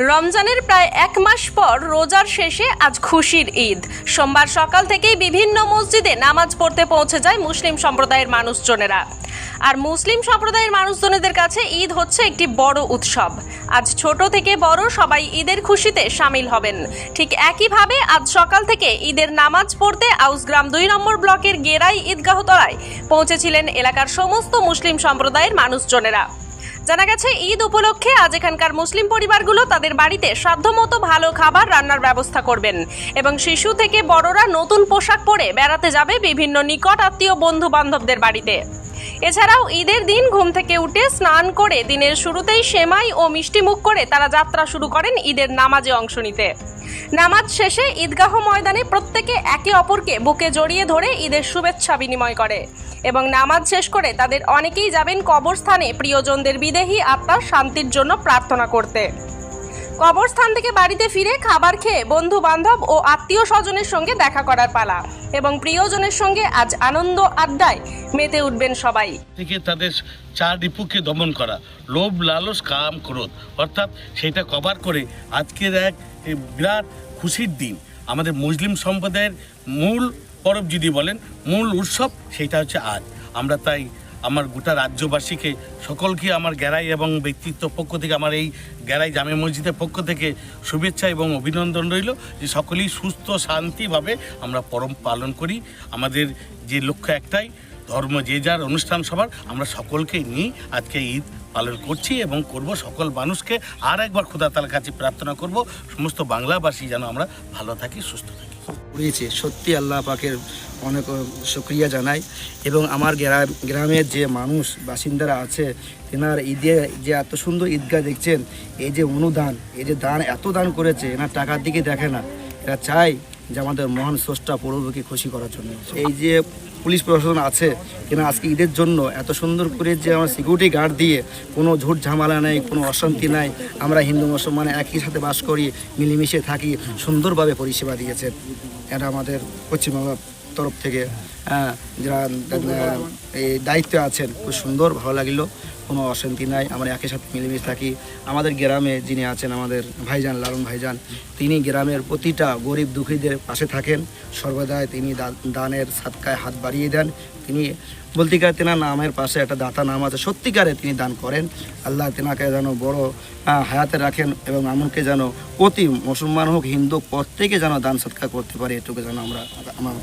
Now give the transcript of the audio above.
রমজানের প্রায় এক মাস পর রোজার শেষে আজ খুশির ঈদ। সোমবার সকাল থেকেই বিভিন্ন মসজিদে নামাজ পড়তে পৌঁছে যায় মুসলিম সম্প্রদায়ের মানুষজনেরা। আর মুসলিম সম্প্রদায়ের মানুষজনেদের কাছে ঈদ হচ্ছে একটি বড় উৎসব। আজ ছোট থেকে বড় সবাই ঈদের খুশিতে সামিল হবেন। ঠিক একইভাবে আজ সকাল থেকে ঈদের নামাজ পড়তে আউসগ্রাম দুই নম্বর ব্লকের গেরাই ঈদগাহতলায় পৌঁছেছিলেন এলাকার সমস্ত মুসলিম সম্প্রদায়ের মানুষজনেরা। জানা গেছে, ঈদ উপলক্ষে আজ এখানকার মুসলিম পরিবারগুলো তাদের বাড়িতে সাধ্যমতো ভালো খাবার রান্নার ব্যবস্থা করবেন এবং শিশু থেকে বড়রা নতুন পোশাক পরে বেড়াতে যাবে বিভিন্ন নিকট আত্মীয় বন্ধু বান্ধবদের বাড়িতে। এছাড়াও ঈদের দিন ঘুম থেকে উঠে স্নান করে দিনের শুরুতেই সেমাই ও মিষ্টি মুখ করে তারা যাত্রা শুরু করেন ঈদের নামাজে অংশ নিতে। নামাজ শেষে ঈদগাহ ময়দানে প্রত্যেকে একে অপরকে বুকে জড়িয়ে ধরে ঈদের শুভেচ্ছা বিনিময় করে এবং নামাজ শেষ করে তাদের অনেকেই যাবেন কবরস্থানে প্রিয়জনদের বিদেহী আত্মার শান্তির জন্য প্রার্থনা করতে। কবরস্থান থেকে বাড়িতে ফিরে খাবার খেয়ে বন্ধু বান্ধব ও আত্মীয় স্বজনের সঙ্গে দেখা করার পালা এবং প্রিয়জনের সঙ্গে আজ আনন্দ আড্ডায় মেতে উঠবেন সবাই। থেকে তাদের চার রিপুকে দমন করা, লোভ, লালস, কাম, ক্রোধ। অর্থাৎ সেটা কভার করে আজকের এক বিরাট খুশির দিন। আমাদের মুসলিম সম্প্রদায়ের মূল পরব যদি বলেন, মূল উৎসব সেটা হচ্ছে আজ। আমরা তাই আমার গোটা রাজ্যবাসীকে, সকলকে আমার গ্যারাই এবং ব্যক্তিত্ব পক্ষ থেকে, আমার এই গ্যারাই জামে মসজিদের পক্ষ থেকে শুভেচ্ছা এবং অভিনন্দন রইল যে সকলেই সুস্থ, শান্তিভাবে আমরা পরম পালন করি। আমাদের যে লক্ষ্য একটাই, ধর্ম যে যার অনুষ্ঠান সবার আমরা সকলকে নিয়ে আজকে ঈদ পালন করছি এবং করব সকল মানুষকে। আর একবার খোদা তালার কাছে প্রার্থনা করব, সমস্ত বাংলাবাসী যেন আমরা ভালো থাকি, সুস্থ থাকি। সত্যি আল্লাহ পাকের অনেক শুক্রিয়া জানাই। এবং আমার গ্রাম গ্রামের যে মানুষ, বাসিন্দারা আছে এনার ঈদে যে এত সুন্দর ঈদগাহ দেখছেন, এই যে অনুদান, এই যে দান, এত দান করেছে, এনার টাকার দিকে দেখে না। এরা চাই যে আমাদের মহান স্রষ্টা পূর্বকে খুশি করার জন্য। এই যে পুলিশ প্রশাসন আছে কিনা আজকে ঈদের জন্য এত সুন্দর করে যে আমার সিকিউরিটি গার্ড দিয়ে কোনো ঝুট ঝামেলা নেই, কোনো অশান্তি নাই, আমরা হিন্দু, মুসলমান একই সাথে বাস করি, মিলেমিশে থাকি, সুন্দরভাবে পরিষেবা দিয়েছেন। এটা আমাদের পশ্চিমবঙ্গ তরফ থেকে হ্যাঁ, যারা এই দায়িত্বে আছেন খুব সুন্দর ভালো লাগল কোনো অশান্তি নাই আমরা একই সাথে মিলেমিশে থাকি। আমাদের গ্রামে যিনি আছেন আমাদের ভাইজান লালন ভাইজান তিনি গ্রামের প্রতিটা গরিব দুঃখীদের পাশে থাকেন। সর্বদাই তিনি দানের সাতকায় হাত বাড়িয়ে দেন। তিনি বলতে গেলে তেনার নামের পাশে একটা দাতা নাম আছে সত্যিকারে তিনি দান করেন। আল্লাহ তেনাকে যেন বড় হায়াতে রাখেন এবং এমনকি যেন প্রতি মুসলমান হোক হিন্দু প্রত্যেকে যেন দান সৎকার করতে পারে এটুকু যেন আমরা আমার